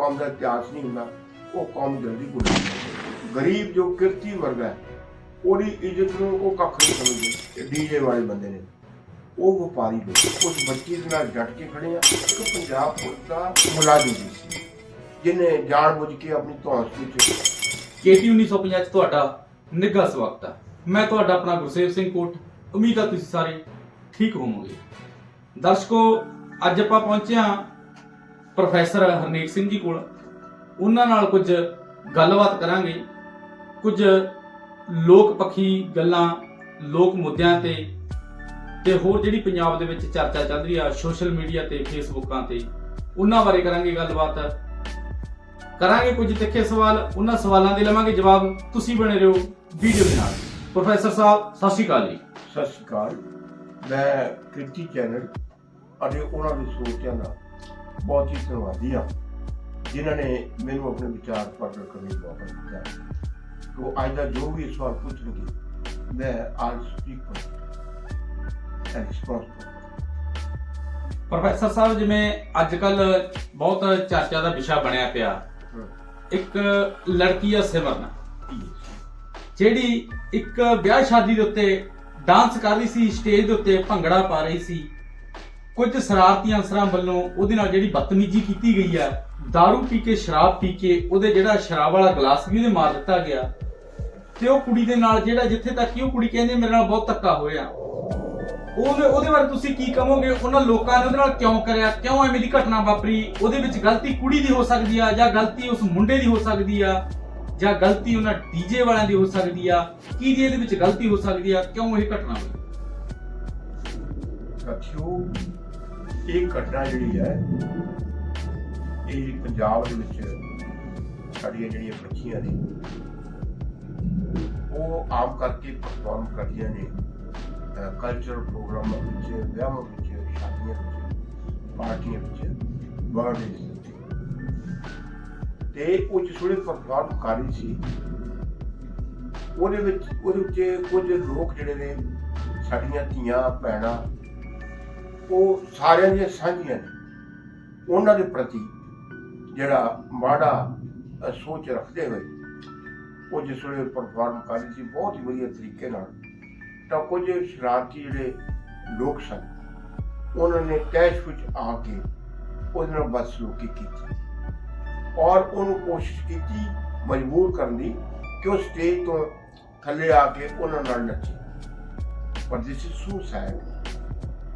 ਕੌਮ ਦਾ ਇਤਿਹਾਸ ਨਹੀਂ ਹੁੰਦਾ, ਉਹ ਕੌਮ ਜਲਦੀ ਭੁੱਲ ਗਰੀਬ ਜੋ ਕਿਰਤੀ ਵਰਗ ਹੈ, ਉਹਦੀ ਇੱਜ਼ਤ ਨੂੰ ਉਹ ਕੱਖ ਨਹੀਂ ਸਮਝਦੇ ਡੀਜੇ ਵਾਲੇ ਬੰਦੇ ਨੇ। ਉਹ ਵਪਾਰੀ ਨੇ ਉਸ ਬੱਚੀ ਦੇ ਨਾਲ ਡਟ ਕੇ ਖੜੇ ਆ, ਇੱਕ ਪੰਜਾਬ ਪੁਲਿਸ ਦਾ ਮੁਲਾਜ਼ਮ ਸੀ, ਜਿਹਨੇ ਜਾਣ ਬੁੱਝ ਕੇ ਆਪਣੀ ਧੌਂਸ ਵਿੱਚ ਕੇਟੀ 1950 ਚ ਤੁਹਾਡਾ ਨਿੱਘਾ ਸਵਾਗਤ ਹੈ। ਮੈਂ ਤੁਹਾਡਾ ਆਪਣਾ ਗੁਰਸੇਵ ਸਿੰਘ ਕੋਟ, ਉਮੀਦ ਆ ਤੁਸੀਂ ਸਾਰੇ ਠੀਕ ਹੋਵੋਗੇ। ਦਰਸ਼ਕੋ, ਅੱਜ ਆਪਾਂ ਪਹੁੰਚੇ ਹਾਂ ਪ੍ਰੋਫੈਸਰ ਹਰਨੇਕ ਸਿੰਘ ਜੀ ਕੋਲ। ਉਹਨਾਂ ਨਾਲ ਕੁਝ ਗੱਲਬਾਤ ਕਰਾਂਗੇ। ਕੁਝ ਲੋਕ ਪੱਖੀ ਗੱਲਾਂ, ਲੋਕ ਮੁੱਦਿਆਂ ਤੇ ਤੇ ਹੋਰ ਜਿਹੜੀ ਪੰਜਾਬ ਦੇ ਵਿੱਚ ਚਰਚਾ ਚੱਲ ਰਹੀ ਆ ਸੋਸ਼ਲ ਮੀਡੀਆ ਤੇ, ਫੇਸਬੁੱਕਾਂ ਤੇ, ਉਹਨਾਂ ਬਾਰੇ ਕਰਾਂਗੇ ਗੱਲਬਾਤ। ਕਰਾਂਗੇ ਕੁਝ ਤਿੱਖੇ ਸਵਾਲ, ਉਹਨਾਂ ਸਵਾਲਾਂ ਦੇ ਲਵਾਂਗੇ ਜਵਾਬ। ਤੁਸੀਂ ਬਣੇ ਰਹੋ ਵੀਡੀਓ ਦੇ ਨਾਲ। ਪ੍ਰੋਫੈਸਰ ਸਾਹਿਬ, ਸਤਿ ਸ਼੍ਰੀ ਅਕਾਲ ਜੀ। ਸਤਿ ਸ਼੍ਰੀ ਅਕਾਲ। ਮੈਂ ਕਿਰਤੀ ਚੈਨਲ ਅਤੇ ਉਹਨਾਂ ਦੇ ਸਰੋਤਿਆਂ ਦਾ ਬਹੁਤ ਹੀ ਧੰਨਵਾਦੀ ਹਾਂ ਜਿਨ੍ਹਾਂ ਨੇ ਮੈਨੂੰ ਆਪਣੇ ਵਿਚਾਰ ਪ੍ਰਗਟ ਕਰਨ ਦਾ ਮੌਕਾ ਦਿੱਤਾ। ਕਿ ਅੱਜ ਦਾ ਜੋ ਵੀ ਸਵਾਲ ਪੁੱਛਣਗੇ ਮੈਂ all speak and response professor ਸਾਹਿਬ ਜਿਵੇਂ ਅੱਜ ਕੱਲ ਬਹੁਤ ਚਰਚਾ ਦਾ ਵਿਸ਼ਾ ਬਣਿਆ ਪਿਆ। ਇੱਕ ਲੜਕੀ ਆ ਸਿਮਰਨ। ਜਿਹੜੀ ਇੱਕ ਵਿਆਹ ਸ਼ਾਦੀ ਦੇ ਉੱਤੇ ਡਾਂਸ ਕਰ ਰਹੀ ਸੀ ਸਟੇਜ ਦੇ ਉੱਤੇ ਭੰਗੜਾ ਪਾ ਰਹੀ ਸੀ। ਕੁਝ ਸ਼ਰਾਰਤੀ ਅਨਸਰਾਂ ਵੱਲੋਂ ਉਹਦੇ ਨਾਲ ਜਿਹੜੀ ਬਦਤਮੀਜ਼ੀ ਕੀਤੀ ਗਈ ਆ, दारू ਪੀ ਕੇ, ਸ਼ਰਾਬ ਪੀ ਕੇ ਉਹਦੇ ਜਿਹੜਾ ਸ਼ਰਾਬ ਵਾਲਾ ਗਲਾਸ ਵੀ ਉਹਦੇ ਮਾਰ ਦਿੱਤਾ ਗਿਆ। ਤੇ ਉਹ ਕੁੜੀ ਦੇ ਨਾਲ ਜਿਹੜਾ ਜਿੱਥੇ ਤੱਕ ਕਿ ਉਹ ਕੁੜੀ ਕਹਿੰਦੀ ਮੇਰੇ ਨਾਲ ਬਹੁਤ ਧੱਕਾ ਹੋਇਆ। ਉਹਦੇ ਉਹਦੇ ਬਾਰੇ ਤੁਸੀਂ ਕੀ ਕਹੋਗੇ? ਉਹਨਾਂ ਲੋਕਾਂ ਨੇ ਉਹਦੇ ਨਾਲ ਕਿਉਂ ਕਰਿਆ? ਕਿਉਂ ਐਵੇਂ ਦੀ ਘਟਨਾ ਵਾਪਰੀ? ਉਹਦੇ ਵਿੱਚ ਗਲਤੀ ਕੁੜੀ ਦੀ ਹੋ ਸਕਦੀ ਆ ਜਾਂ ਗਲਤੀ ਉਸ ਮੁੰਡੇ ਦੀ ਹੋ ਸਕਦੀ ਆ? ਜਾਂ ਗਲਤੀ ਉਹਨਾਂ ਡੀਜੇ ਵਾਲਿਆਂ ਦੀ ਹੋ ਸਕਦੀ ਆ? ਕੀ ਦੀ ਇਹਦੇ ਵਿੱਚ ਗਲਤੀ ਹੋ ਸਕਦੀ ਆ? ਕਿਉਂ ਇਹ ਘਟਨਾ ਹੋਈ? ਸਾਥੀਓ ਇਹ ਘਟਨਾ ਜਿਹੜੀ ਹੈ, ਇਹ ਪੰਜਾਬ ਦੇ ਵਿੱਚ ਸਾਡੀਆਂ ਜਿਹੜੀਆਂ ਬੱਚੀਆਂ ਨੇ, ਉਹ ਆਮ ਕਰਕੇ ਪਰਫਾਰਮ ਕਰਦੀਆਂ ਨੇ। ਕਲਚਰਲ ਪ੍ਰੋਗਰਾਮਾਂ ਵਿੱਚ, ਵਿਆਹਾਂ ਵਿੱਚ, ਸ਼ਾਦੀਆਂ ਵਿੱਚ, ਪਾਰਟੀਆਂ ਵਿੱਚ ਬਰਥਡੇ ਤੇ ਉਹ ਜਿਹੜੇ ਪਰਫਾਰਮ ਕਰ ਰਹੀ ਸੀ, ਉਹਦੇ ਵਿੱਚ ਉਹਦੇ ਵਿੱਚ ਕੁਝ ਲੋਕ ਜਿਹੜੇ ਨੇ, ਸਾਡੀਆਂ ਧੀਆਂ, ਭੈਣਾਂ ਉਹ ਸਾਰਿਆਂ ਦੀਆਂ ਸਾਂਝੀਆਂ ਨੇ। ਉਹਨਾਂ ਦੇ ਪ੍ਰਤੀ ਜਿਹੜਾ ਮਾੜਾ ਸੋਚ ਰੱਖਦੇ ਹੋਏ ਉਹ ਜਿਸ ਵੇਲੇ ਪਰਫਾਰਮ ਕਰ ਰਹੀ ਸੀ, ਬਹੁਤ ਹੀ ਵਧੀਆ ਤਰੀਕੇ ਨਾਲ ਤਾਂ ਕੁਝ ਸ਼ਰਾਰਤੀ ਜਿਹੜੇ ਲੋਕ ਸਨ, ਉਹਨਾਂ ਨੇ ਕੈਸ਼ ਵਿੱਚ ਆ ਕੇ ਉਹਦੇ ਨਾਲ ਬਦਸਲੂਕੀ ਕੀਤੀ ਔਰ ਉਹਨੂੰ ਕੋਸ਼ਿਸ਼ ਕੀਤੀ ਮਜਬੂਰ ਕਰਨ ਦੀ ਕਿ ਉਹ ਸਟੇਜ ਤੋਂ ਥੱਲੇ ਆ ਕੇ ਉਹਨਾਂ ਨਾਲ ਨੱਚੇ। ਪਰ ਦਿਸ ਇਜ਼ ਸੋ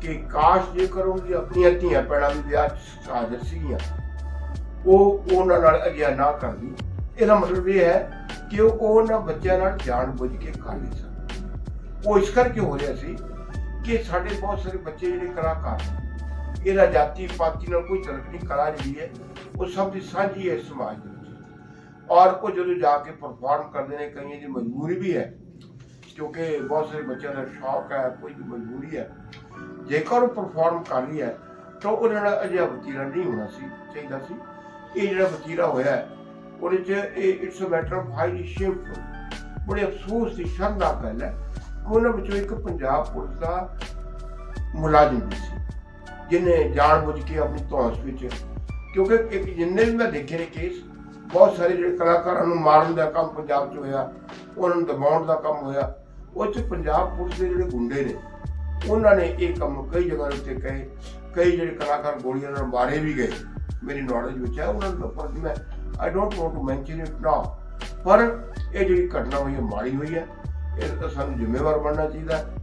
ਕਿ ਕਾਸ਼ ਜੇਕਰ ਉਹਦੀ ਆਪਣੀਆਂ ਧੀਆਂ ਪੈਣਾ ਵੀ ਵਿਆਹ 'ਚ ਹਾਜ਼ਰ ਸੀਗੀਆਂ ਉਹ ਉਹਨਾਂ ਨਾਲ ਅਜਿਹਾ ਨਾ ਕਰਦੀ ਇਹਦਾ ਮਤਲਬ ਇਹ ਹੈ ਕਿ ਉਹ ਉਹਨਾਂ ਬੱਚਿਆਂ ਨਾਲ ਜਾਣ ਬੁੱਝ ਕੇ ਕਰ ਨਹੀਂ ਸਕਦੀ ਉਹ ਇਸ ਕਰਕੇ ਹੋ ਰਿਹਾ ਸੀ ਕਿ ਸਾਡੇ ਬਹੁਤ ਸਾਰੇ ਬੱਚੇ ਜਿਹੜੇ ਕਲਾਕਾਰ ਇਹਦਾ ਜਾਤੀ ਪਾਤੀ ਨਾਲ ਕੋਈ ਤਰਕ ਨਹੀਂ, ਕਲਾ ਜਿਹੜੀ ਹੈ, ਉਹ ਸਭ ਦੀ ਸਾਂਝੀ ਹੈ ਸਮਾਜ ਦੇ ਵਿੱਚ। ਔਰ ਉਹ ਜਦੋਂ ਜਾ ਕੇ ਪਰਫਾਰਮ ਕਰਦੇ ਨੇ, ਕਈਆਂ ਦੀ ਮਜਬੂਰੀ ਵੀ ਹੈ ਕਿਉਂਕਿ ਬਹੁਤ ਸਾਰੇ ਬੱਚਿਆਂ ਦਾ ਸ਼ੌਕ ਹੈ, ਕੋਈ ਦੀ ਮਜਬੂਰੀ ਹੈ, ਜੇਕਰ ਉਹ ਪਰਫਾਰਮ ਕਰ ਰਹੀ ਹੈ, ਤਾਂ ਉਹਦੇ ਨਾਲ ਅਜਿਹਾ ਵਤੀਰਾ ਨਹੀਂ ਹੋਣਾ ਸੀ, ਚਾਹੀਦਾ ਸੀ। ਇਹ ਜਿਹੜਾ ਵਤੀਰਾ ਹੋਇਆ ਉਹਦੇ 'ਚ ਇਹ it's a matter of highly shameful ਬੜੇ ਅਫਸੋਸ ਦੀ ਸ਼ਰਮਨਾਕ ਗੱਲ ਹੈ ਕਿ ਵਿੱਚੋਂ ਇੱਕ ਪੰਜਾਬ ਪੁਲਿਸ ਦਾ ਮੁਲਾਜ਼ਮ ਵੀ ਸੀ, ਜਿਹਨੇ ਜਾਣ ਬੁੱਝ ਕੇ ਆਪਣੀ ਧੌਂਸ ਵਿੱਚ, ਕਿਉਂਕਿ ਇੱਕ ਜਿੰਨੇ ਵੀ ਮੈਂ ਦੇਖੇ ਨੇ ਕੇਸ ਬਹੁਤ ਸਾਰੇ ਜਿਹੜੇ ਕਲਾਕਾਰਾਂ ਨੂੰ ਮਾਰਨ ਦਾ ਕੰਮ ਪੰਜਾਬ 'ਚ ਹੋਇਆ, ਉਹਨਾਂ ਨੂੰ ਦਬਾਉਣ ਦਾ ਕੰਮ ਹੋਇਆ ਉਹ 'ਚ ਪੰਜਾਬ ਪੁਲਿਸ ਦੇ ਜਿਹੜੇ ਗੁੰਡੇ ਨੇ, ਉਹਨਾਂ ਨੇ ਇਹ ਕੰਮ ਕਈ ਜਗ੍ਹਾ ਉੱਤੇ ਕਹੇ। ਕਈ ਜਿਹੜੇ ਕਲਾਕਾਰ ਗੋਲੀਆਂ ਨਾਲ ਮਾਰੇ ਵੀ ਗਏ। ਮੇਰੀ ਨੌਲੇਜ ਵਿੱਚ ਹੈ, ਉਹਨਾਂ ਨੂੰ ਪਰ ਮੈਂ I don't want to mention it now ਪਰ ਇਹ ਜਿਹੜੀ ਘਟਨਾ ਹੋਈ ਹੈ ਮਾੜੀ ਹੋਈ ਹੈ। ਇਹ ਤਾਂ ਸਾਨੂੰ ਜ਼ਿੰਮੇਵਾਰ ਬਣਨਾ ਚਾਹੀਦਾ ਹੈ।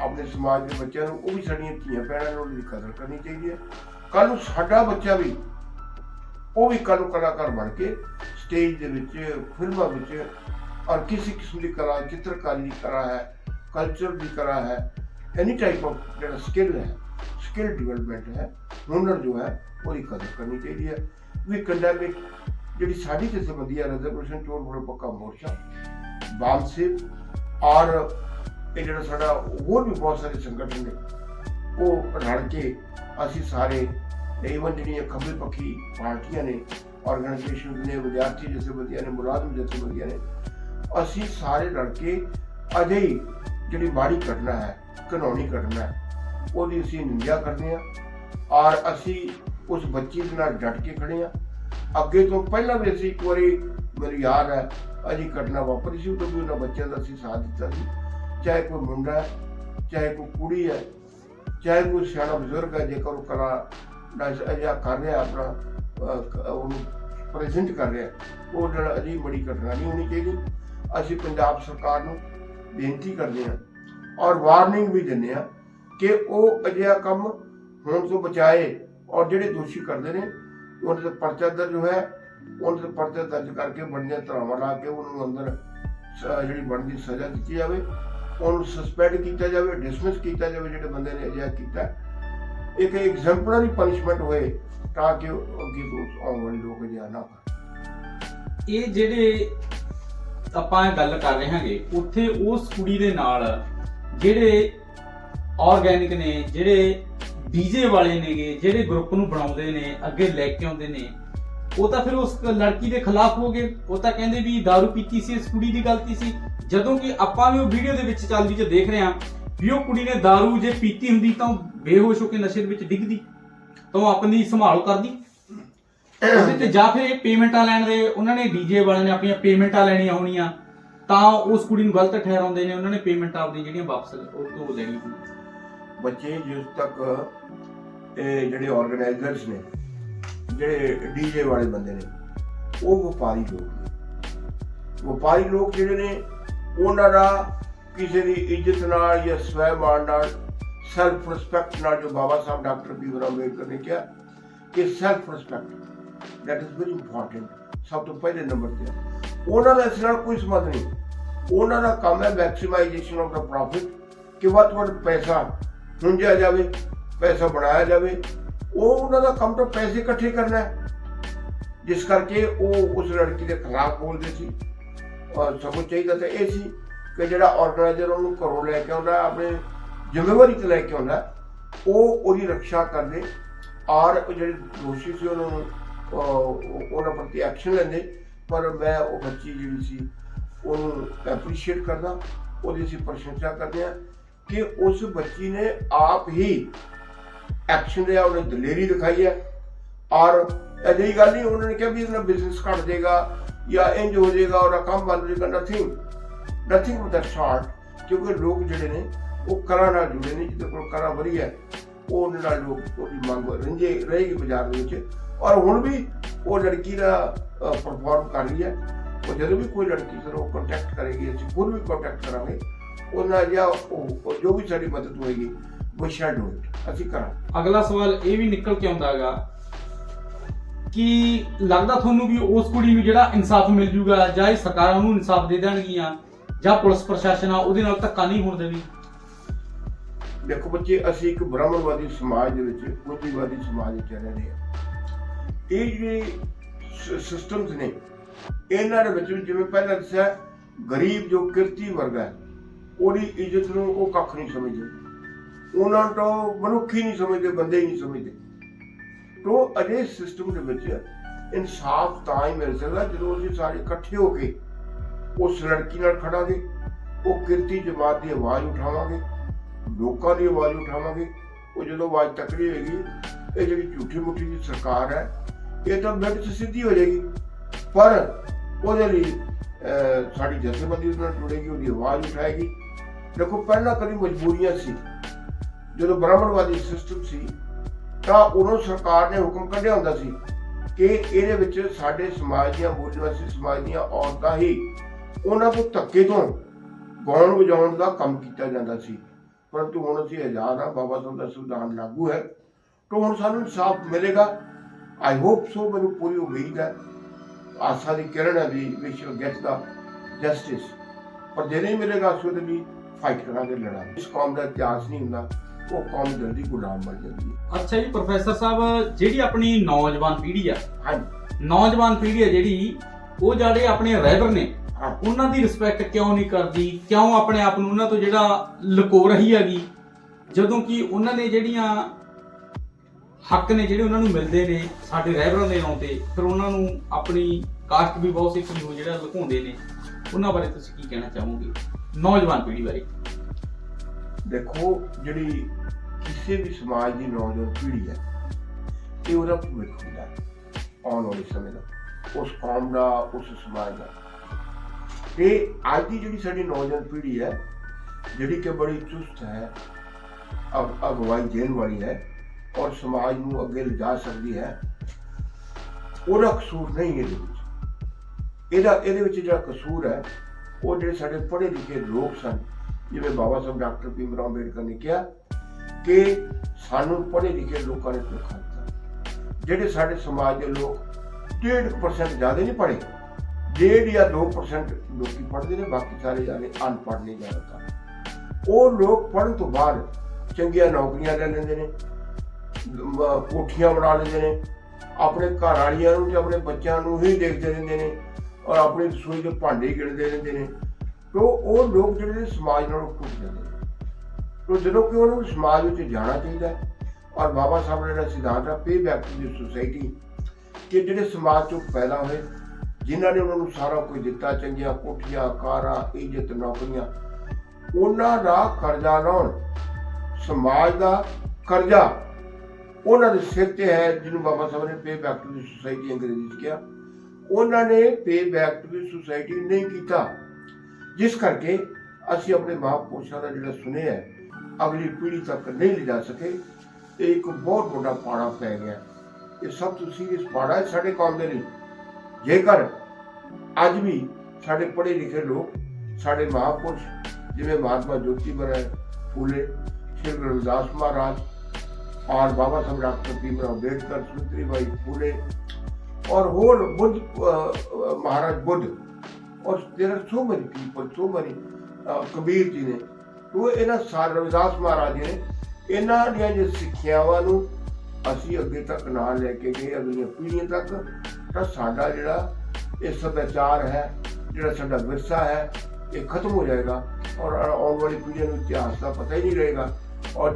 ਆਪਣੇ ਸਮਾਜ ਦੇ ਬੱਚਿਆਂ ਨੂੰ, ਉਹ ਵੀ ਸਾਡੀਆਂ ਧੀਆਂ ਭੈਣਾਂ ਨੂੰ ਦੀ ਕਦਰ ਕਰਨੀ ਚਾਹੀਦੀ ਹੈ। ਕੱਲ ਨੂੰ ਸਾਡਾ ਬੱਚਾ ਵੀ, ਉਹ ਵੀ ਕੱਲ ਨੂੰ ਕਲਾਕਾਰ ਬਣ ਕੇ ਸਟੇਜ ਦੇ ਵਿੱਚ, ਫਿਲਮਾਂ ਵਿੱਚ ਔਰ ਕਿਸੇ ਕਿਸਮ ਦੀ ਕਲਾ, ਚਿੱਤਰਕਾਰੀ ਦੀ ਕਲਾ ਹੈ ਕਲਚਰ ਦੀ ਕਲਾ ਹੈ ਐਨੀ ਟਾਈਪ ਆਫ ਜਿਹੜਾ ਸਕਿੱਲ ਹੈ ਸਕਿੱਲ ਡਿਵੈਲਪਮੈਂਟ ਹੈ, ਹੁਨਰ ਜੋ ਹੈ, ਉਹਦੀ ਕਦਰ ਕਰਨੀ ਚਾਹੀਦੀ ਹੈ। ਵੀ ਕੰਡੈਮ ਜਿਹੜੀ ਸਾਡੀ ਤੇ ਸੰਬੰਧੀ ਹੈ ਰਿਜ਼ਰਵੇਸ਼ਨ ਚੋਣ ਬੜਾ ਪੱਕਾ ਮੋਰਚਾ ਬਾਮਸਿਪ ਔਰ ਇਹ ਜਿਹੜਾ ਸਾਡਾ ਹੋਰ ਵੀ ਬਹੁਤ ਸਾਰੇ ਸੰਗਠਨ ਨੇ, ਉਹ ਰਲ ਕੇ ਅਸੀਂ ਸਾਰੇ ਈਵਨ ਜਿਹੜੀਆਂ ਖੱਬੇ ਪੱਖੀ ਪਾਰਟੀਆਂ ਨੇ ਆਰਗੇਨਾਈਜੇਸ਼ਨ ਨੇ, ਵਿਦਿਆਰਥੀ ਜਥੇਬੰਦੀਆਂ ਨੇ, ਮੁਲਾਜ਼ਮ ਜਥੇਬੰਦੀਆਂ ਨੇ ਅਸੀਂ ਸਾਰੇ ਰਲ ਕੇ ਅਜਿਹੀ ਜਿਹੜੀ ਮਾੜੀ ਘਟਨਾ ਹੈ ਕਾਨੂੰਨੀ ਘਟਨਾ ਹੈ, ਉਹਦੀ ਅਸੀਂ ਨਿੰਦਿਆ ਕਰਦੇ ਹਾਂ ਔਰ ਅਸੀਂ ਉਸ ਬੱਚੀ ਦੇ ਨਾਲ ਡਟ ਕੇ ਖੜੇ ਹਾਂ। ਅੱਗੇ ਤੋਂ ਪਹਿਲਾਂ ਵੀ ਅਸੀਂ ਇੱਕ ਵਾਰੀ ਮੈਨੂੰ ਯਾਦ ਹੈ ਅਜੀ ਘਟਨਾ ਵਾਪਰੀ ਸੀ, ਉਦੋਂ ਵੀ ਉਹਨਾਂ ਬੱਚਿਆਂ ਦਾ ਅਸੀਂ ਸਾਥ ਦਿੱਤਾ ਸੀ। ਚਾਹੇ ਕੋਈ ਮੁੰਡਾ ਹੈ, ਚਾਹੇ ਕੋਈ ਕੁੜੀ ਹੈ, ਚਾਹੇ ਕੋਈ ਸਿਆਣਾ ਬਜ਼ੁਰਗ ਹੈ, ਜੇਕਰ ਉਹ ਕਲਾ ਦਾ ਅਜਿਹਾ ਕਰ ਰਿਹਾ, ਆਪਣਾ ਉਹਨੂੰ ਪ੍ਰੈਜ਼ੈਂਟ ਕਰ ਰਿਹਾ, ਉਹ ਜਿਹੜਾ ਅਜੀ ਬੜੀ ਘਟਨਾ ਨਹੀਂ ਹੋਣੀ ਚਾਹੀਦੀ। ਅਸੀਂ ਪੰਜਾਬ ਸਰਕਾਰ ਨੂੰ ਬੇਨਤੀ ਕਰਦੇ ਹਾਂ ਔਰ ਵਾਰਨਿੰਗ ਵੀ ਦਿੰਦੇ ਹਾਂ ਕਿ ਉਹ ਅਜਿਹਾ ਕੰਮ ਹੋਣ ਤੋਂ ਬਚਾਏ ਔਰ ਜਿਹੜੇ ਦੋਸ਼ੀ ਕਰਦੇ ਨੇ, ਉਹਨਾਂ ਦਾ ਪਰਚਾ ਦਰਜ ਹੋਇਆ, ਉਹਨਾਂ ਦਾ ਪਰਚਾ ਦਰਜ ਕਰਕੇ ਬਣਦੀਆਂ ਧਰਾਵਾਂ ਲਾ ਕੇ ਉਹਨੂੰ ਅੰਦਰ ਜਿਹੜੀ ਬਣਦੀ ਸਜ਼ਾ ਦਿੱਤੀ ਜਾਵੇ, ਉਹਨੂੰ ਸਸਪੈਂਡ ਕੀਤਾ ਜਾਵੇ ਡਿਸਮਿਸ ਕੀਤਾ ਜਾਵੇ, ਜਿਹੜੇ ਬੰਦੇ ਨੇ ਅਜਿਹਾ ਕੀਤਾ। ਇੱਕ ਐਗਜ਼ੈਂਪਲਰੀ ਪਨਿਸ਼ਮੈਂਟ ਹੋਏ ਤਾਂ ਕਿ ਅੱਗੇ ਤੋਂ ਆਉਣ ਵਾਲੇ ਲੋਕ ਅਜਿਹਾ ਨਾ ਕਰਨ ਇਹ ਜਿਹੜੇ ਆਪਾਂ ਇਹ ਗੱਲ ਕਰ ਰਹੇ ਹਾਂਗੇ ਉੱਥੇ ਉਸ ਕੁੜੀ ਦੇ ਨਾਲ ਜਿਹੜੇ ਆਰਗੈਨਿਕ ਨੇ ਜਿਹੜੇ ਡੀਜੇ ਵਾਲੇ ਨੇਗੇ ਜਿਹੜੇ ਗਰੁੱਪ ਨੂੰ ਬਣਾਉਂਦੇ ਨੇ ਅੱਗੇ ਲੈ ਕੇ ਆਉਂਦੇ ਨੇ ਉਹ ਤਾਂ ਫਿਰ ਉਸ ਲੜਕੀ ਦੇ ਖਿਲਾਫ ਹੋ ਗਏ ਉਹ ਤਾਂ ਕਹਿੰਦੇ ਵੀ दारू ਪੀਤੀ ਸੀ ਇਸ ਕੁੜੀ ਦੀ ਗਲਤੀ ਸੀ ਜਦੋਂ ਕਿ ਆਪਾਂ ਵੀ ਉਹ ਵੀਡੀਓ ਦੇ ਵਿੱਚ ਚੱਲਦੀ ਚ ਦੇਖ ਰਹੇ ਹਾਂ ਵੀ ਉਹ ਕੁੜੀ ਨੇ दारू ਜੇ ਪੀਤੀ ਹੁੰਦੀ ਤਾਂ ਉਹ ਬੇਹੋਸ਼ ਹੋ ਕੇ ਨਸ਼ੇ ਦੇ ਵਿੱਚ ਡਿੱਗਦੀ ਤਾਂ ਉਹ ਆਪਣੀ ਸੰਭਾਲ ਕਰਦੀ ਉਹਦੇ ਤੇ ਜਾਂ ਫਿਰ ਇਹ ਪੇਮੈਂਟਾਂ ਲੈਣ ਦੇ, ਉਹਨਾਂ ਨੇ ਡੀਜੇ ਵਾਲਿਆਂ ਨੇ ਆਪਣੀਆਂ ਪੇਮੈਂਟਾਂ ਲੈਣੀਆਂ ਹੋਣੀਆਂ, ਤਾਂ ਉਸ ਕੁੜੀ ਨੂੰ ਗਲਤ ਠਹਿਰਾਉਂਦੇ ਨੇ, ਉਹਨਾਂ ਨੇ ਪੇਮੈਂਟ ਆਪਦੀ ਜਿਹੜੀਆਂ ਵਾਪਸ ਉਹ ਤੋਂ ਲੈਣੀ ਹੁੰਦੀ ਬੱਚੇ ਜਿਸ ਤੱਕ ਇਹ ਜਿਹੜੇ ਆਰਗੇਨਾਈਜ਼ਰਸ ਨੇ, ਜਿਹੜੇ ਡੀਜੇ ਵਾਲੇ ਬੰਦੇ ਨੇ, ਉਹ ਵਪਾਰੀ ਲੋਕ ਨੇ। ਵਪਾਰੀ ਲੋਕ ਜਿਹੜੇ ਨੇ, ਉਹਨਾਂ ਦਾ ਕਿਸੇ ਦੀ ਇੱਜ਼ਤ ਨਾਲ ਜਾਂ ਸਵੈ ਮਾਣ ਨਾਲ ਸੈਲਫ ਰਿਸਪੈਕਟ ਨਾਲ ਜੋ ਬਾਬਾ ਸਾਹਿਬ ਡਾਕਟਰ ਬੀਵਰ ਅੰਬੇਡਕਰ ਨੇ ਕਿਹਾ ਕਿ self respect that is very important ਸਭ ਤੋਂ ਪਹਿਲੇ ਨੰਬਰ ਤੇ ਉਹਨਾਂ ਦਾ ਇਸ ਨਾਲ ਕੋਈ ਸੰਬੰਧ ਨਹੀਂ। ਉਹਨਾਂ ਦਾ ਕੰਮ ਹੈ ਮੈਕਸਿਮਾਈਜੇਸ਼ਨ ਆਫ ਦਾ ਪ੍ਰੋਫਿਟ ਕਿ ਵੱਧ ਤੋਂ ਵੱਧ ਪੈਸਾ ਹੁੰਜਿਆ ਜਾਵੇ, ਪੈਸਾ ਬਣਾਇਆ ਜਾਵੇ। ਉਹ ਉਹਨਾਂ ਦਾ ਕੰਮ ਤਾਂ ਪੈਸੇ ਇਕੱਠੇ ਕਰਨਾ ਹੈ। ਜਿਸ ਕਰਕੇ ਉਹ ਉਸ ਲੜਕੀ ਦੇ ਖਿਲਾਫ ਬੋਲਦੇ ਸੀ। ਔਰ ਸਭ ਨੂੰ ਚਾਹੀਦਾ ਤਾਂ ਇਹ ਸੀ ਕਿ ਜਿਹੜਾ ਆਰਗੇਨਾਈਜ਼ਰ ਉਹਨੂੰ ਘਰੋਂ ਲੈ ਕੇ ਆਉਂਦਾ, ਆਪਣੇ ਜ਼ਿੰਮੇਵਾਰੀ ਤੇ ਲੈ ਕੇ ਆਉਂਦਾ, ਉਹ ਉਹਦੀ ਰੱਖਿਆ ਕਰਦੇ। ਔਰ ਜਿਹੜੇ ਦੋਸ਼ੀ ਸੀ ਉਹਨਾਂ ਨੂੰ ਉਹਨਾਂ ਪ੍ਰਤੀ ਐਕਸ਼ਨ ਲੈਂਦੇ, ਪਰ ਮੈਂ ਉਹ ਬੱਚੀ ਜਿਹੜੀ ਸੀ, ਉਹਨੂੰ ਐਪਰੀਸ਼ੀਏਟ ਕਰਦਾ, ਉਹਦੀ ਅਸੀਂ ਪ੍ਰਸ਼ੰਸਾ ਕਰਦੇ ਹਾਂ ਕਿ ਉਸ ਬੱਚੀ ਨੇ ਆਪ ਹੀ ਐਕਸ਼ਨ ਲਿਆ, ਉਹਨੇ ਦਲੇਰੀ ਦਿਖਾਈ ਹੈ। ਔਰ ਅਜਿਹੀ ਗੱਲ ਨਹੀਂ, ਉਹਨਾਂ ਨੇ ਕਿਹਾ ਵੀ ਇਹਦਾ ਬਿਜ਼ਨਸ ਘਟ ਜਾਏਗਾ ਜਾਂ ਇੰਜ ਹੋ ਜਾਏਗਾ, ਉਹਦਾ ਕੰਮ ਬੰਦ ਹੋ ਜਾਏਗਾ nothing nothing of that sort ਕਿਉਂਕਿ ਲੋਕ ਜਿਹੜੇ ਨੇ, ਉਹ ਕਲਾ ਨਾਲ ਜੁੜੇ ਨੇ, ਜਿਹਦੇ ਕੋਲ ਕਲਾ ਵਧੀਆ ਹੈ, ਉਹ ਉਹਨਾਂ ਨਾਲ ਲੋਕ ਉਹਦੀ ਮੰਗ ਰੰਜੇ ਰਹੇਗੀ ਬਾਜ਼ਾਰ ਵਿੱਚ। ਔਰ ਹੁਣ ਵੀ ਉਹ ਲੜਕੀ ਦਾ ਪਰਫਾਰਮ ਕਰ ਰਹੀ ਹੈ। ਉਹ ਜਦੋਂ ਵੀ ਕੋਈ ਲੜਕੀ ਉਹ ਕੰਟੈਕਟ ਕਰੇਗੀ ਅਸੀਂ ਖੁਦ ਵੀ ਕੰਟੈਕਟ ਕਰਾਂਗੇ। ਉਹਨਾਂ ਜਾਂ ਉਹ ਉਹ ਜੋ ਵੀ ਸਾਡੀ ਮਦਦ ਹੋਏਗੀ do it ਅਸੀਂ ਕਰਾਂਗੇ। ਅਗਲਾ ਸਵਾਲ ਇਹ ਵੀ ਨਿਕਲ ਕੇ ਆਉਂਦਾ ਹੈਗਾ ਕਿ ਲੱਗਦਾ ਤੁਹਾਨੂੰ ਵੀ ਉਸ ਕੁੜੀ ਨੂੰ ਜਿਹੜਾ ਇਨਸਾਫ ਮਿਲ ਜੂਗਾ ਜਾਂ ਇਹ ਸਰਕਾਰਾਂ ਨੂੰ ਇਨਸਾਫ ਦੇ ਦੇਣਗੀਆਂ ਜਾਂ ਪੁਲਿਸ ਪ੍ਰਸ਼ਾਸਨ ਆ ਉਹਦੇ ਨਾਲ ਧੱਕਾ ਨਹੀਂ ਹੋਣ ਦੇਵੀ ਦੇਖੋ ਬੱਚੇ ਅਸੀਂ ਇੱਕ ਬ੍ਰਾਹਮਣਵਾਦੀ ਸਮਾਜ ਦੇ ਵਿੱਚ ਪੂੰਜੀਵਾਦੀ ਸਮਾਜ ਵਿੱਚ ਰਹਿੰਦੇ ਹਾਂ। ਇਹ ਜਿਹੜੇ ਸਿਸਟਮਸ ਨੇ, ਇਹਨਾਂ ਦੇ ਵਿੱਚ ਜਿਵੇਂ ਪਹਿਲਾਂ ਦੱਸਿਆ, ਗਰੀਬ ਜੋ ਕਿਰਤੀ ਵਰਗ ਹੈ, ਉਹਦੀ ਇੱਜ਼ਤ ਨੂੰ ਉਹ ਕੱਖ ਨਹੀਂ ਸਮਝਦੇ। ਉਹਨਾਂ ਤੋਂ ਮਨੁੱਖ ਹੀ ਨਹੀਂ ਸਮਝਦੇ, ਬੰਦੇ ਹੀ ਨਹੀਂ ਸਮਝਦੇ। ਤੋ ਅਜੇ ਸਿਸਟਮ ਦੇ ਵਿੱਚ ਇਨਸਾਫ ਤਾਂ ਹੀ ਮਿਲ ਸਕਦਾ ਜਦੋਂ ਅਸੀਂ ਸਾਰੇ ਇਕੱਠੇ ਹੋ ਕੇ ਉਸ ਲੜਕੀ ਨਾਲ ਖੜਾਂਗੇ ਉਹ ਕਿਰਤੀ ਜਮਾਤ ਦੀ ਆਵਾਜ਼ ਉਠਾਵਾਂਗੇ, ਲੋਕਾਂ ਦੀ ਆਵਾਜ਼ ਉਠਾਵਾਂਗੇ। ਉਹ ਜਦੋਂ ਆਵਾਜ਼ ਤਕੜੀ ਹੋਏਗੀ, ਇਹ ਜਿਹੜੀ ਝੂਠੀ ਮੁੱਠੀ ਦੀ ਸਰਕਾਰ ਹੈ ਇਹ ਤਾਂ ਮਿੰਟ 'ਚ ਸਿੱਧੀ ਹੋ ਜਾਏਗੀ। ਪਰ ਉਹਦੇ ਲਈ ਸਾਡੀ ਜਥੇਬੰਦੀ ਨਾਲ ਜੁੜੇਗੀ ਉਹਦੀ ਆਵਾਜ਼ ਉਠਾਏਗੀ। ਦੇਖੋ, ਪਹਿਲਾਂ ਕਦੀ ਮਜਬੂਰੀਆਂ ਸੀ। ਜਦੋਂ ਬ੍ਰਾਹਮਣਵਾਦੀ ਸਿਸਟਮ ਸੀ, ਤਾਂ ਉਦੋਂ ਸਰਕਾਰ ਨੇ ਹੁਕਮ ਕੱਢਿਆ ਹੁੰਦਾ ਸੀ ਕਿ ਇਹਦੇ ਵਿੱਚ ਸਾਡੇ ਸਮਾਜ ਦੀਆਂ ਬੋਲੀਵਾਸੀ ਸਮਾਜ ਦੀਆਂ ਔਰਤਾਂ ਹੀ ਉਹਨਾਂ ਤੋਂ ਧੱਕੇ ਤੋਂ ਗਾਉਣ ਵਜਾਉਣ ਦਾ ਕੰਮ ਕੀਤਾ ਜਾਂਦਾ ਸੀ। ਪਰੰਤੂ ਹੁਣ ਅਸੀਂ ਆਜ਼ਾਦ ਹਾਂ, ਬਾਬਾ ਸਾਹਿਬ ਦਾ ਸੰਵਿਧਾਨ ਲਾਗੂ ਹੈ। ਤਾਂ ਹੁਣ ਸਾਨੂੰ ਇਨਸਾਫ ਮਿਲੇਗਾ। ਆਈ ਹੋਪ ਸੋ ਮੈਨੂੰ ਪੂਰੀ ਉਮੀਦ ਹੈ। ਆਸਾ ਦੀ ਕਿਰਨ ਹੈ ਵੀ we shall get the justice ਪਰ ਜੇ ਨਹੀਂ ਮਿਲੇਗਾ ਅਸੀਂ ਉਹਦੇ ਲਈ ਫਾਈਟ ਕਰਾਂਗੇ ਲੜਾਂਗੇ। ਇਸ ਕੌਮ ਦਾ ਇਤਿਹਾਸ ਨਹੀਂ ਹੁੰਦਾ ਉਹ ਕੌਮ ਜਲਦੀ ਗੁਲਾਮ ਬਣ ਜਾਂਦੀ ਹੈ। ਅੱਛਾ ਜੀ ਪ੍ਰੋਫੈਸਰ ਸਾਹਿਬ ਜਿਹੜੀ ਆਪਣੀ ਨੌਜਵਾਨ ਪੀੜ੍ਹੀ ਆ ਹਾਂਜੀ। ਨੌਜਵਾਨ ਪੀੜ੍ਹੀ ਆ ਜਿਹੜੀ ਉਹ ਜਿਹੜੇ ਆਪਣੇ ਰਹਿਬਰ ਨੇ ਉਹਨਾਂ ਦੀ ਰਿਸਪੈਕਟ ਕਿਉਂ ਨਹੀਂ ਕਰਦੀ? ਕਿਉਂ ਆਪਣੇ ਆਪ ਨੂੰ ਉਹਨਾਂ ਤੋਂ ਜਿਹੜਾ ਲੁਕੋ ਰਹੀ ਹੈਗੀ? ਜਦੋਂ ਕਿ ਉਹਨਾਂ ਦੇ ਜਿਹੜੀਆਂ ਹੱਕ ਨੇ ਜਿਹੜੇ ਉਹਨਾਂ ਨੂੰ ਮਿਲਦੇ ਨੇ ਸਾਡੇ ਰਹਿਬਰਾਂ ਦੇ ਨਾਂ ਤੇ ਫਿਰ ਉਹਨਾਂ ਨੂੰ ਆਪਣੀ ਕਾਸਟ ਵੀ ਬਹੁਤ ਸਿੱਖ ਨੂੰ ਜਿਹੜਾ ਲੁਕਾਉਂਦੇ ਨੇ। ਉਹਨਾਂ ਬਾਰੇ ਤੁਸੀਂ ਕੀ ਕਹਿਣਾ ਚਾਹੋਗੇ? ਨੌਜਵਾਨ ਪੀੜ੍ਹੀ ਬਾਰੇ। ਦੇਖੋ ਜਿਹੜੀ ਕਿਸੇ ਵੀ ਸਮਾਜ ਦੀ ਨੌਜਵਾਨ ਪੀੜ੍ਹੀ ਹੈ ਇਹ ਉਹਦਾ ਭਵਿੱਖ ਹੁੰਦਾ ਹੈ, ਆਉਣ ਵਾਲੇ ਸਮੇਂ ਦਾ ਉਸ ਕੌਮ ਦਾ ਉਸ ਸਮਾਜ ਦਾ। ਤੇ ਅੱਜ ਦੀ ਜਿਹੜੀ ਸਾਡੀ ਨੌਜਵਾਨ ਪੀੜ੍ਹੀ ਹੈ ਜਿਹੜੀ ਕਿ ਬੜੀ ਚੁਸਤ ਹੈ ਅਗਵਾਈ ਦੇਣ ਵਾਲੀ ਹੈ ਔਰ ਸਮਾਜ ਨੂੰ ਅੱਗੇ ਲਿਜਾ ਸਕਦੀ ਹੈ, ਉਹਦਾ ਕਸੂਰ ਨਹੀਂ ਇਹਦੇ ਵਿੱਚ। ਇਹਦਾ, ਇਹਦੇ ਵਿੱਚ ਜਿਹੜਾ ਕਸੂਰ ਹੈ, ਉਹ ਜਿਹੜੇ ਸਾਡੇ ਪੜ੍ਹੇ ਲਿਖੇ ਲੋਕ ਸਨ, ਜਿਵੇਂ ਬਾਬਾ ਸਾਹਿਬ ਡਾਕਟਰ ਭੀਮ ਰਾਓ ਅੰਬੇਡਕਰ ਨੇ ਕਿਹਾ ਕਿ ਸਾਨੂੰ ਪੜ੍ਹੇ ਲਿਖੇ ਲੋਕਾਂ ਨੇ ਧੋਖਾ ਦਿੱਤਾ। ਜਿਹੜੇ ਸਾਡੇ ਸਮਾਜ ਦੇ ਲੋਕ 1.5% ਜ਼ਿਆਦਾ ਨਹੀਂ ਪੜ੍ਹੇ, ਡੇਢ ਜਾਂ 2% ਲੋਕੀ ਪੜ੍ਹਦੇ ਨੇ, ਬਾਕੀ ਸਾਰੇ ਜਾਣੇ ਅਨਪੜ੍ਹ ਨੇ ਜ਼ਿਆਦਾਤਰ। ਉਹ ਲੋਕ ਪੜ੍ਹਨ ਤੋਂ ਬਾਅਦ ਚੰਗੀਆਂ ਨੌਕਰੀਆਂ ਲੈ ਲੈਂਦੇ ਨੇ ਮ- ਕੋਠੀਆਂ ਬਣਾ ਲੈਂਦੇ ਨੇ। ਆਪਣੇ ਘਰ ਵਾਲੀਆਂ ਨੂੰ ਤੇ ਆਪਣੇ ਬੱਚਿਆਂ ਨੂੰ ਹੀ ਦੇਖਦੇ ਰਹਿੰਦੇ ਨੇ ਔਰ ਆਪਣੀ ਰਸੋਈ ਦੇ ਭਾਂਡੇ ਹੀ ਗਿਣਦੇ ਰਹਿੰਦੇ ਨੇ। ਤੇ ਉਹ ਲੋਕ ਜਿਹੜੇ ਨੇ ਸਮਾਜ ਨਾਲੋਂ ਟੁੱਟ ਜਾਂਦੇ ਨੇ। ਤੇ ਜਦੋਂ ਕਿ ਉਹਨਾਂ ਨੂੰ ਸਮਾਜ ਵਿੱਚ ਜਾਣਾ ਚਾਹੀਦਾ ਹੈ ਔਰ ਬਾਬਾ ਸਾਹਿਬ ਨੇ ਜਿਹੜਾ ਸਿਧਾਂਤ ਆ pay back to the society ਕਿ ਜਿਹੜੇ ਸਮਾਜ ਚੋਂ ਪੈਦਾ ਹੋਏ, ਜਿਨ੍ਹਾਂ ਨੇ ਉਹਨਾਂ ਨੂੰ ਸਾਰਾ ਕੁਝ ਦਿੱਤਾ, ਚੰਗੀਆਂ ਕੋਠੀਆਂ, ਕਾਰਾਂ, ਇੱਜ਼ਤ, ਨੌਕਰੀਆਂ, ਉਹਨਾਂ ਦਾ ਕਰਜ਼ਾ ਲਾਉਣ, ਸਮਾਜ ਦਾ ਕਰਜ਼ਾ ਉਹਨਾਂ ਦੇ ਸਿਰ ਤੇ ਹੈ ਜਿਹਨੂੰ ਬਾਬਾ ਸਾਹਿਬ ਨੇ pay back to the society ਅੰਗਰੇਜ਼ੀ ਚ ਕਿਹਾ। ਉਹਨਾਂ ਨੇ pay back to the society ਨਹੀਂ ਕੀਤਾ। ਜਿਸ ਕਰਕੇ ਅਸੀਂ ਆਪਣੇ ਮਹਾਂਪੁਰਸ਼ਾਂ ਦਾ ਜਿਹੜਾ ਸੁਨੇਹਾ ਹੈ, ਅਗਲੀ ਪੀੜ੍ਹੀ ਤੱਕ ਨਹੀਂ ਲਿਜਾ ਸਕੇ। ਇਹ ਇੱਕ ਬਹੁਤ ਵੱਡਾ ਪਾੜਾ ਪੈ ਗਿਆ। ਇਹ ਸਭ ਤੋਂ ਸੀਰੀਅਸ ਪਾੜਾ ਹੈ ਸਾਡੇ ਕੌਮ ਦੇ ਲਈ। ਜੇਕਰ ਅੱਜ ਵੀ ਸਾਡੇ ਪੜ੍ਹੇ ਲਿਖੇ ਲੋਕ, ਸਾਡੇ ਮਹਾਂਪੁਰਸ਼, ਜਿਵੇਂ ਮਹਾਤਮਾ ਜੋਤੀ ਰਾਏ ਫੂਲੇ, ਸ਼੍ਰੀ ਗੁਰੂ ਰਵਿਦਾਸ ਮਹਾਰਾਜ और बाबा साहब डॉक्टर भीमराव अम्बेडकर सुंदरी भाई फूले और होल बुद्ध अ, महाराज बुद्ध और there are so many people so many Kabir ji ਨੇ ਉਹ ਇਹਨਾਂ ਸਾਰੇ ਰਵਿਦਾਸ ਮਹਾਰਾਜ ਜੀ ਨੇ ਇਹਨਾਂ ਦੀਆਂ ਜੇ ਸਿੱਖਿਆਵਾਂ ਨੂੰ ਅਸੀਂ ਅੱਗੇ ਤੱਕ ਨਾਲ ਲੈ ਕੇ ਗਏ ਅਗਲੀਆਂ ਪੀੜ੍ਹੀਆਂ ਤੱਕ ਤਾਂ ਸਾਡਾ ਜਿਹੜਾ ਇਹ ਸੱਭਿਆਚਾਰ ਹੈ ਜਿਹੜਾ ਸਾਡਾ ਵਿਰਸਾ ਹੈ ਇਹ ਖਤਮ ਹੋ ਜਾਏਗਾ ਔਰ ਆਉਣ ਵਾਲੀ ਪੀੜ੍ਹੀਆਂ ਨੂੰ ਇਤਿਹਾਸ ਦਾ ਪਤਾ ਹੀ ਨਹੀਂ ਰਹੇਗਾ ਔਰ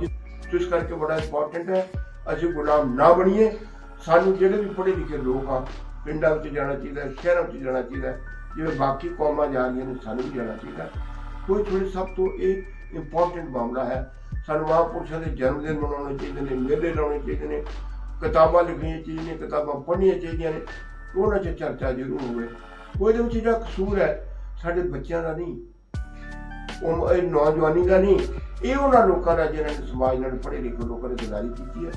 ਜਿਸ ਇਸ ਕਰਕੇ ਬੜਾ ਇੰਪੋਰਟੈਂਟ ਹੈ, ਅਸੀਂ ਗੁਲਾਮ ਨਾ ਬਣੀਏ। ਸਾਨੂੰ ਜਿਹੜੇ ਵੀ ਪੜ੍ਹੇ ਲਿਖੇ ਲੋਕ ਆ, ਪਿੰਡਾਂ ਵਿੱਚ ਜਾਣਾ ਚਾਹੀਦਾ, ਸ਼ਹਿਰਾਂ ਵਿੱਚ ਜਾਣਾ ਚਾਹੀਦਾ, ਜਿਵੇਂ ਬਾਕੀ ਕੌਮਾਂ ਜਾ ਰਹੀਆਂ ਨੇ, ਸਾਨੂੰ ਵੀ ਜਾਣਾ ਚਾਹੀਦਾ। ਹੈ। ਕੋਈ ਥੋੜੀ ਸਭ ਤੋਂ ਇਹ ਇੰਪੋਰਟੈਂਟ ਮਾਮਲਾ ਹੈ, ਸਾਨੂੰ ਮਹਾਂਪੁਰਸ਼ਾਂ ਦੇ ਜਨਮ ਦਿਨ ਮਨਾਉਣੇ ਚਾਹੀਦੇ ਨੇ, ਮੇਲੇ ਲਾਉਣੇ ਚਾਹੀਦੇ ਨੇ, ਕਿਤਾਬਾਂ ਲਿਖਣੀਆਂ ਚਾਹੀਦੀਆਂ ਨੇ, ਕਿਤਾਬਾਂ ਪੜ੍ਹਨੀਆਂ ਚਾਹੀਦੀਆਂ ਨੇ, ਉਹਨਾਂ 'ਚ ਚਰਚਾ ਜ਼ਰੂਰ ਹੋਵੇ। ਉਹਦੇ ਵਿੱਚ ਜਿਹੜਾ ਕਸੂਰ ਹੈ, ਸਾਡੇ ਬੱਚਿਆਂ ਦਾ ਨਹੀਂ। ਉਹ ਇਹ ਨੌਜਵਾਨੀ ਦਾ ਨਹੀਂ, ਇਹ ਉਹਨਾਂ ਲੋਕਾਂ ਦਾ ਜਿਹਨਾਂ ਨੇ ਸਮਾਜ ਨਾਲ ਪੜ੍ਹੇ ਲਿਖੇ ਲੋਕਾਂ ਨੇ ਗਦਾਰੀ ਕੀਤੀ ਹੈ।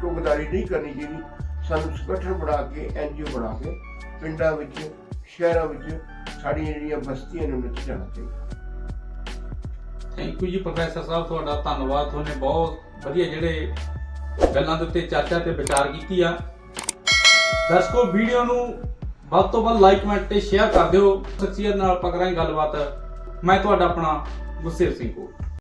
ਤੋਂ ਗਦਾਰੀ ਨਹੀਂ ਕਰਨੀ ਚਾਹੀਦੀ। ਸਾਨੂੰ ਸੰਗਠਨ ਬਣਾ ਕੇ ਐਨਜੀਓ ਬਣਾ ਕੇ, ਪਿੰਡਾਂ ਵਿੱਚ, ਸ਼ਹਿਰਾਂ ਵਿੱਚ ਸਾਡੀਆਂ ਜਿਹੜੀਆਂ ਬਸਤੀਆਂ ਨੇ ਉਹਨਾਂ 'ਚ ਜਾਣਾ ਚਾਹੀਦਾ। ਥੈਂਕ ਯੂ ਜੀ ਪ੍ਰੋਫੈਸਰ ਸਾਹਿਬ, ਤੁਹਾਡਾ ਧੰਨਵਾਦ। ਤੁਹਾਨੇ ਬਹੁਤ ਵਧੀਆ ਜਿਹੜੇ ਗੱਲਾਂ ਦੇ ਉੱਤੇ ਚਰਚਾ ਤੇ ਵਿਚਾਰ ਕੀਤੀ ਆ। ਦਰਸ਼ਕੋ, ਵੀਡੀਓ ਨੂੰ ਵੱਧ ਤੋਂ ਵੱਧ ਲਾਈਕ ਕਮੈਂਟ ਤੇ ਸ਼ੇਅਰ ਕਰ ਦਿਓ। ਸ਼ਖਸੀਅਤ ਨਾਲ ਪਕੜਾਂਗੇ ਗੱਲਬਾਤ। ਮੈਂ ਤੁਹਾਡਾ ਆਪਣਾ ਗੁਰਸੇਵ ਸਿੰਘ ਕੋਲ।